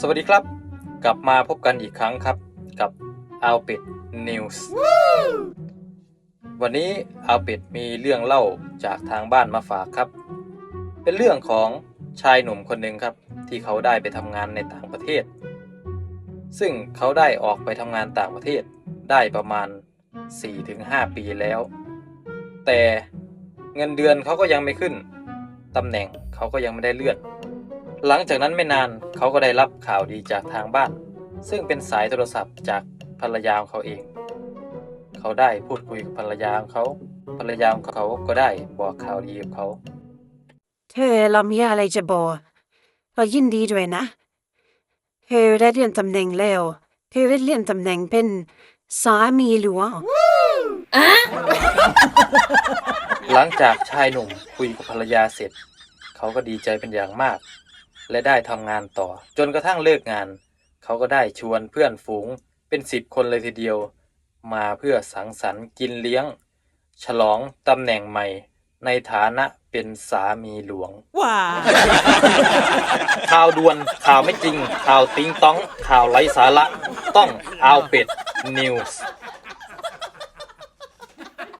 สวัสดีครับ กลับมาพบกันอีกครั้งครับกับอาเป็ดนิวส์วันนี้อาเป็ดมีเรื่องเล่าจากทางบ้านมาฝากครับ เป็นเรื่องของชายหนุ่มคนหนึ่งครับ ที่เขาได้ไปทำงานในต่างประเทศ ซึ่งเขาได้ออกไปทำงานต่างประเทศได้ประมาณ 4-5 ปีแล้ว แต่เงินเดือนเขาก็ยังไม่ขึ้นตำแหน่งเขาก็ยังไม่ได้เลื่อน หลังจากนั้นไม่นานเขาก็ได้รับข่าวดีจากทางบ้าน ซึ่งเป็นสายโทรศัพท์จากภรรยาของเขาเอง เขาได้พูดคุยกับภรรยาของเขา ภรรยาของเขาก็ได้บอกข่าวดีกับเขา เธอเรามีอะไรจะบอกเรายินดีด้วยนะ เธอได้เลื่อนตำแหน่งแล้ว เธอได้เลื่อนตำแหน่งเป็นสามีหลวง หลังจากชายหนุ่มคุยกับภรรยาเสร็จ เขาก็ดีใจเป็นอย่างมาก และได้ทำงานต่อ จนกระทั่งเลิกงาน เขาก็ได้ชวนเพื่อนฝูงเป็นสิบคนเลยทีเดียว มาเพื่อสังสรรค์กินเลี้ยง ฉลองตำแหน่งใหม่ ในฐานะเป็นสามีหลวง ว้าข่าวด่วนข่าวไม่จริงข่าวติ้งต้องข่าวไร้สาระ ต้องเอาเป็ดนิวส์